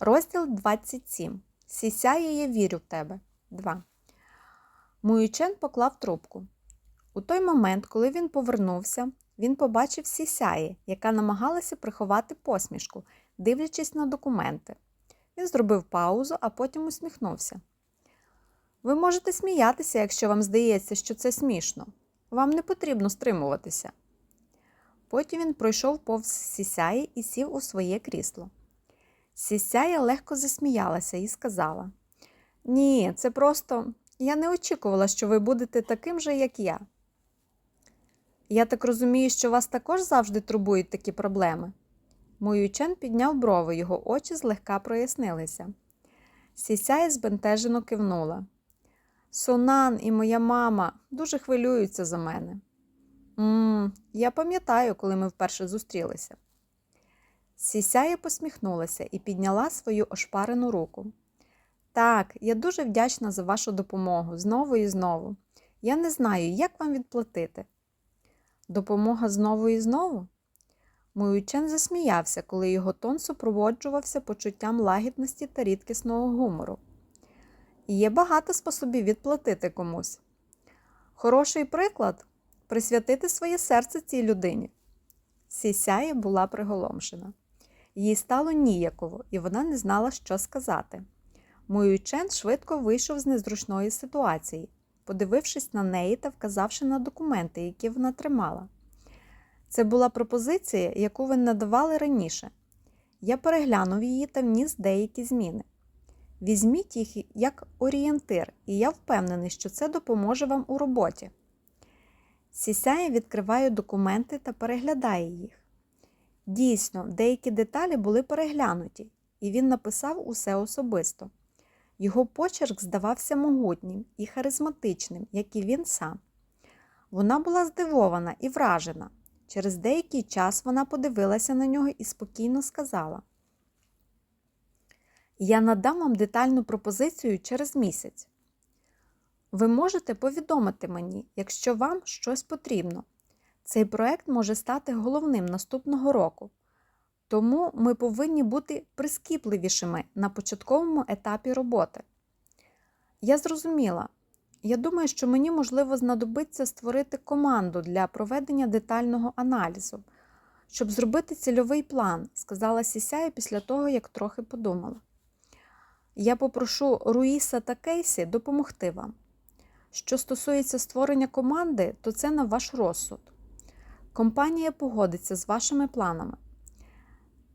Розділ 27. Сісяє, я вірю в тебе. 2. Муючен поклав трубку. У той момент, коли він повернувся, він побачив Сісяє, яка намагалася приховати посмішку, дивлячись на документи. Він зробив паузу, а потім усміхнувся. Ви можете сміятися, якщо вам здається, що це смішно. Вам не потрібно стримуватися. Потім він пройшов повз Сісяї і сів у своє крісло. Сісяя легко засміялася і сказала: Ні, це просто я не очікувала, що ви будете таким же, як я. Я так розумію, що вас також завжди турбують такі проблеми. Муючен підняв брови, його очі злегка прояснилися. Сісяя збентежено кивнула. Сонан і моя мама дуже хвилюються за мене. Мм, я пам'ятаю, коли ми вперше зустрілися. Сісяя посміхнулася і підняла свою ошпарену руку. Так, я дуже вдячна за вашу допомогу знову і знову. Я не знаю, як вам відплатити. Допомога знову і знову? Муючен засміявся, коли його тон супроводжувався почуттям лагідності та рідкісного гумору. Є багато способів відплатити комусь. Хороший приклад присвятити своє серце цій людині. Сісяє була приголомшена. Їй стало ніяково, і вона не знала, що сказати. Муючен швидко вийшов з незручної ситуації, подивившись на неї та вказавши на документи, які вона тримала. Це була пропозиція, яку ви надавали раніше. Я переглянув її та вніс деякі зміни. Візьміть їх як орієнтир, і я впевнений, що це допоможе вам у роботі. Сісяє відкриває документи та переглядає їх. Дійсно, деякі деталі були переглянуті, і він написав усе особисто. Його почерк здавався могутнім і харизматичним, як і він сам. Вона була здивована і вражена. Через деякий час вона подивилася на нього і спокійно сказала: Я надам вам детальну пропозицію через місяць. Ви можете повідомити мені, якщо вам щось потрібно. Цей проект може стати головним наступного року. Тому ми повинні бути прискіпливішими на початковому етапі роботи. Я зрозуміла. Я думаю, що мені можливо знадобиться створити команду для проведення детального аналізу, щоб зробити цільовий план, сказала Сісяя після того, як трохи подумала. Я попрошу Руїса та Кейсі допомогти вам. Що стосується створення команди, то це на ваш розсуд. Компанія погодиться з вашими планами.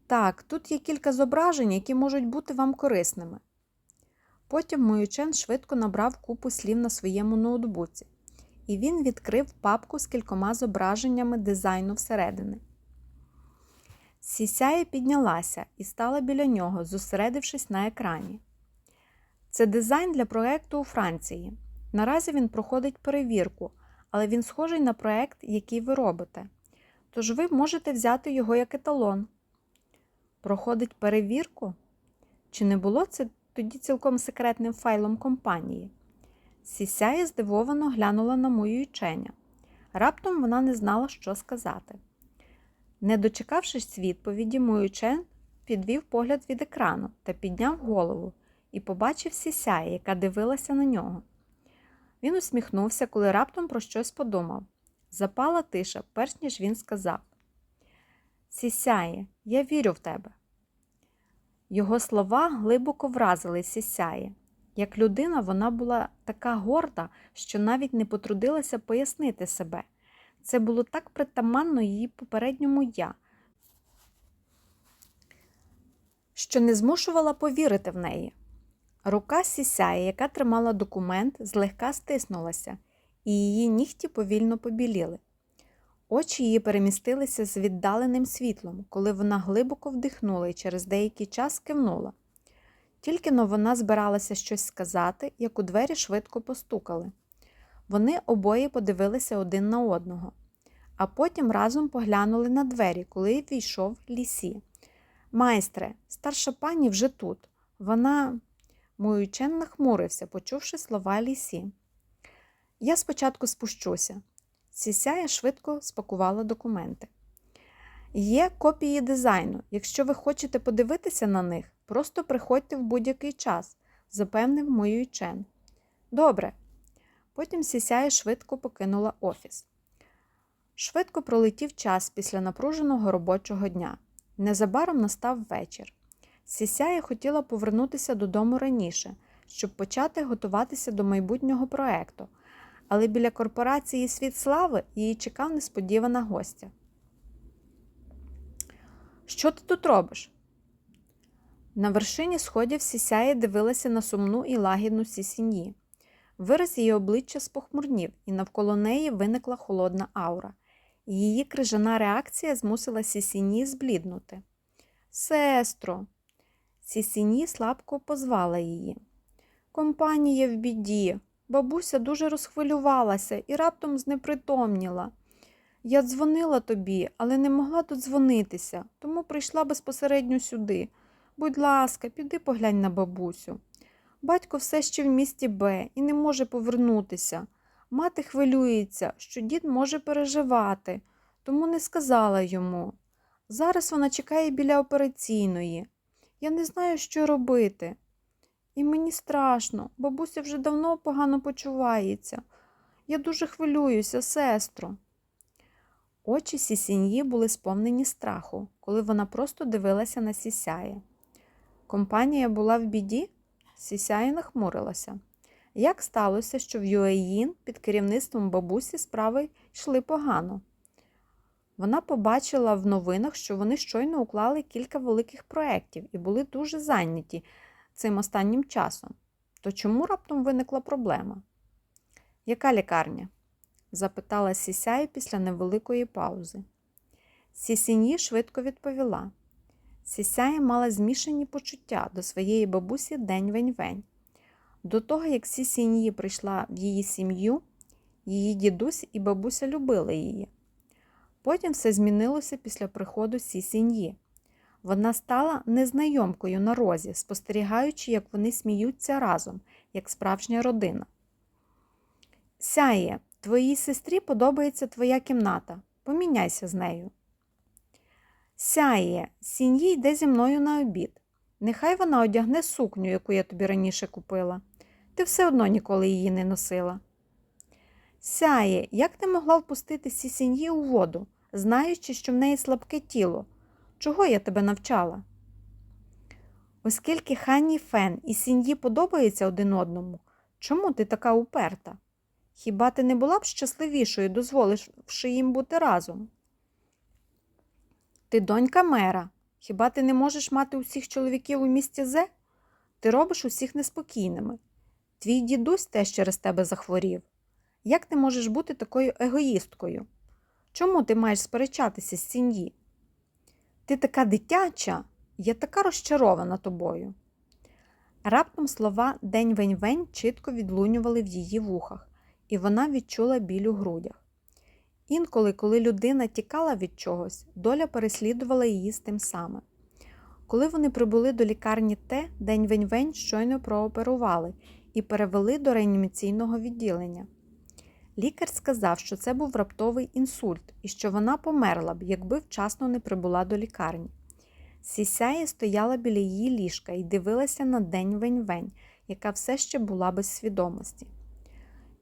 Так, тут є кілька зображень, які можуть бути вам корисними. Потім Моючен швидко набрав купу слів на своєму ноутбуці, і він відкрив папку з кількома зображеннями дизайну всередини. Сісяя піднялася і стала біля нього, зосередившись на екрані. Це дизайн для проєкту у Франції. Наразі він проходить перевірку, але він схожий на проєкт, який ви робите. Тож ви можете взяти його як еталон. Проходить перевірку? Чи не було це тоді цілком секретним файлом компанії? Сісяє здивовано глянула на мою юченя. Раптом вона не знала, що сказати. Не дочекавшись відповіді, Моючен підвів погляд від екрану та підняв голову і побачив сісяє, яка дивилася на нього. Він усміхнувся, коли раптом про щось подумав. Запала тиша, перш ніж він сказав: Сісяє, я вірю в тебе. Його слова глибоко вразили сісяє. Як людина, вона була така горда, що навіть не потрудилася пояснити себе. Це було так притаманно її попередньому я, що не змушувала повірити в неї. Рука сісяє, яка тримала документ, злегка стиснулася, і її нігті повільно побіліли. Очі її перемістилися з віддаленим світлом, коли вона глибоко вдихнула і через деякий час кивнула. Тільки но вона збиралася щось сказати, як у двері швидко постукали. Вони обоє подивилися один на одного, а потім разом поглянули на двері, коли війшов лісі. Майстре, старша пані вже тут. Вона. Моючен нахмурився, почувши слова лісі. Я спочатку спущуся. Сісяя швидко спакувала документи. Є копії дизайну. Якщо ви хочете подивитися на них, просто приходьте в будь-який час, запевнив Муй Чен. Добре. Потім Сісяя швидко покинула офіс. Швидко пролетів час після напруженого робочого дня. Незабаром настав вечір. Сісяя хотіла повернутися додому раніше, щоб почати готуватися до майбутнього проекту, але біля корпорації Світ Слави її чекав несподівана гостя. Що ти тут робиш? На вершині сходів Сісяя дивилася на сумну і лагідну Сісіньї. Вираз її обличчя спохмурнів, і навколо неї виникла холодна аура. Її крижана реакція змусила Сісіні збліднути. Сестро, Сісіні слабко позвала її. Компанія в біді. Бабуся дуже розхвилювалася і раптом знепритомніла. Я дзвонила тобі, але не могла додзвонитися, тому прийшла безпосередньо сюди. Будь ласка, піди поглянь на бабусю. Батько все ще в місті Б і не може повернутися. Мати хвилюється, що дід може переживати, тому не сказала йому. Зараз вона чекає біля операційної. Я не знаю, що робити. І мені страшно, бабуся вже давно погано почувається. Я дуже хвилююся, сестро. Очі Сісіньї були сповнені страху, коли вона просто дивилася на Сісяє. Компанія була в біді? Сісяє нахмурилася. Як сталося, що в Юеїн під керівництвом бабусі справи йшли погано? Вона побачила в новинах, що вони щойно уклали кілька великих проєктів і були дуже зайняті цим останнім часом. То чому раптом виникла проблема? Яка лікарня? запитала Сісяй після невеликої паузи. Сісіньї швидко відповіла. Сісяя мала змішані почуття до своєї бабусі День Вень-Вень. До того, як Сісіньї прийшла в її сім'ю, її дідусь і бабуся любили її. Потім все змінилося після приходу Сісіньї. Вона стала незнайомкою на розі, спостерігаючи, як вони сміються разом, як справжня родина. Сяє, твоїй сестрі подобається твоя кімната. Поміняйся з нею. Сяє, сіньї йде зі мною на обід. Нехай вона одягне сукню, яку я тобі раніше купила. Ти все одно ніколи її не носила. Сяє, як ти могла впустити сісіньї у воду, знаючи, що в неї слабке тіло? Чого я тебе навчала? Оскільки Ханні Фен і сіньї подобаються один одному, чому ти така уперта? Хіба ти не була б щасливішою, дозволивши їм бути разом? Ти донька мера. Хіба ти не можеш мати усіх чоловіків у місті Зе? Ти робиш усіх неспокійними. Твій дідусь теж через тебе захворів. Як ти можеш бути такою егоїсткою? Чому ти маєш сперечатися з сім'ї? Ти така дитяча, я така розчарована тобою. Раптом слова День вень-вень чітко відлунювали в її вухах, і вона відчула біль у грудях. Інколи, коли людина тікала від чогось, доля переслідувала її з тим самим. Коли вони прибули до лікарні Т, День вень-вень щойно прооперували і перевели до реанімаційного відділення. Лікар сказав, що це був раптовий інсульт і що вона померла б, якби вчасно не прибула до лікарні. Сісяє стояла біля її ліжка і дивилася на день вень-вень, яка все ще була без свідомості.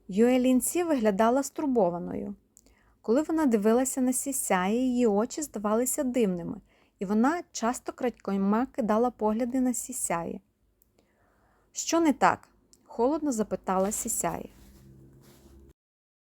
Юелінці виглядала стурбованою. Коли вона дивилася на сісяє, її очі здавалися дивними, і вона часто крадькома кидала погляди на сісяє. Що не так? холодно запитала сісяє.